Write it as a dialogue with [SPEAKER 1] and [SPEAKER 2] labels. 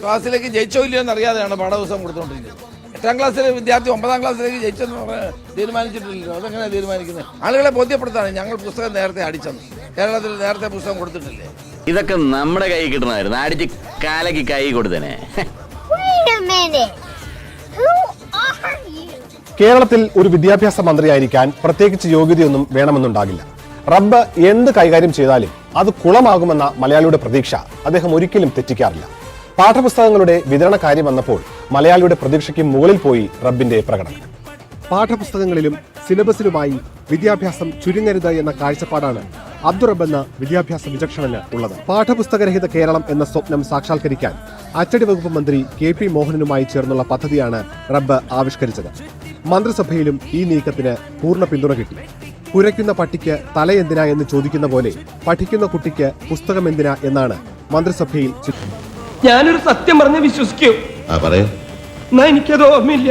[SPEAKER 1] ക്ലാസ്സിലേക്ക് ജയിച്ചോ ഇല്ലയോ എന്ന് അറിയാതെയാണ് പാഠപുസ്തകം കൊടുത്തുകൊണ്ടിരിക്കുന്നത് എട്ടാം ക്ലാസ്സിലെ വിദ്യാർത്ഥി ഒമ്പതാം ക്ലാസ്സിലേക്ക് ജയിച്ചെന്ന് പറഞ്ഞ് തീരുമാനിച്ചിട്ടില്ലല്ലോ. അതെങ്ങനെയാണ് തീരുമാനിക്കുന്നത്? ആളുകളെ ബോധ്യപ്പെടുത്താണ്. ഞങ്ങൾ പുസ്തകം നേരത്തെ അടിച്ചെന്ന്. കേരളത്തിൽ നേരത്തെ പുസ്തകം കൊടുത്തിട്ടില്ലേ?
[SPEAKER 2] ഇതൊക്കെ നമ്മുടെ കൈ കിട്ടണമായിരുന്നു അടിച്ച് കാലയ്ക്ക് കൈ കൊടുത്തേനെ?
[SPEAKER 3] കേരളത്തിൽ ഒരു വിദ്യാഭ്യാസ മന്ത്രിയായിരിക്കാൻ പ്രത്യേകിച്ച് യോഗ്യതയൊന്നും വേണമെന്നുണ്ടാകില്ല. റബ്ബ് എന്ത് കൈകാര്യം ചെയ്താലും അത് കുളമാകുമെന്ന മലയാളിയുടെ പ്രതീക്ഷ അദ്ദേഹം ഒരിക്കലും തെറ്റിക്കാറില്ല. പാഠപുസ്തകങ്ങളുടെ വിതരണ കാര്യം വന്നപ്പോൾ മലയാളിയുടെ പ്രതീക്ഷയ്ക്ക് മുകളിൽ പോയി റബ്ബിന്റെ പ്രകടനം. പാഠപുസ്തകങ്ങളിലും സിലബസിലുമായി വിദ്യാഭ്യാസം ചുരുങ്ങരുത് എന്ന കാഴ്ചപ്പാടാണ് അബ്ദുറബ് എന്ന വിദ്യാഭ്യാസ വിചക്ഷണന് ഉള്ളത്. പാഠപുസ്തകരഹിത കേരളം എന്ന സ്വപ്നം സാക്ഷാത്കരിക്കാൻ അച്ചടി വകുപ്പ് മന്ത്രി കെ പി മോഹനനുമായി ചേർന്നുള്ള പദ്ധതിയാണ് റബ്ബ് ആവിഷ്കരിച്ചത്. മന്ത്രിസഭയിലും ഈ നീക്കത്തിന് പൂർണ പിന്തുണ കിട്ടി. കുരയ്ക്കുന്ന പട്ടിക്ക് തല എന്തിനാ എന്ന് ചോദിക്കുന്ന പോലെ പഠിക്കുന്ന കുട്ടിക്ക് പുസ്തകം എന്തിനാ എന്നാണ് മന്ത്രിസഭയിൽ
[SPEAKER 4] ഞാനൊരു സത്യം പറഞ്ഞ് വിശ്വസിക്കൂ.
[SPEAKER 5] ആ പറയൂ.
[SPEAKER 4] എന്നാ എനിക്കത് ഓർമ്മയില്ല.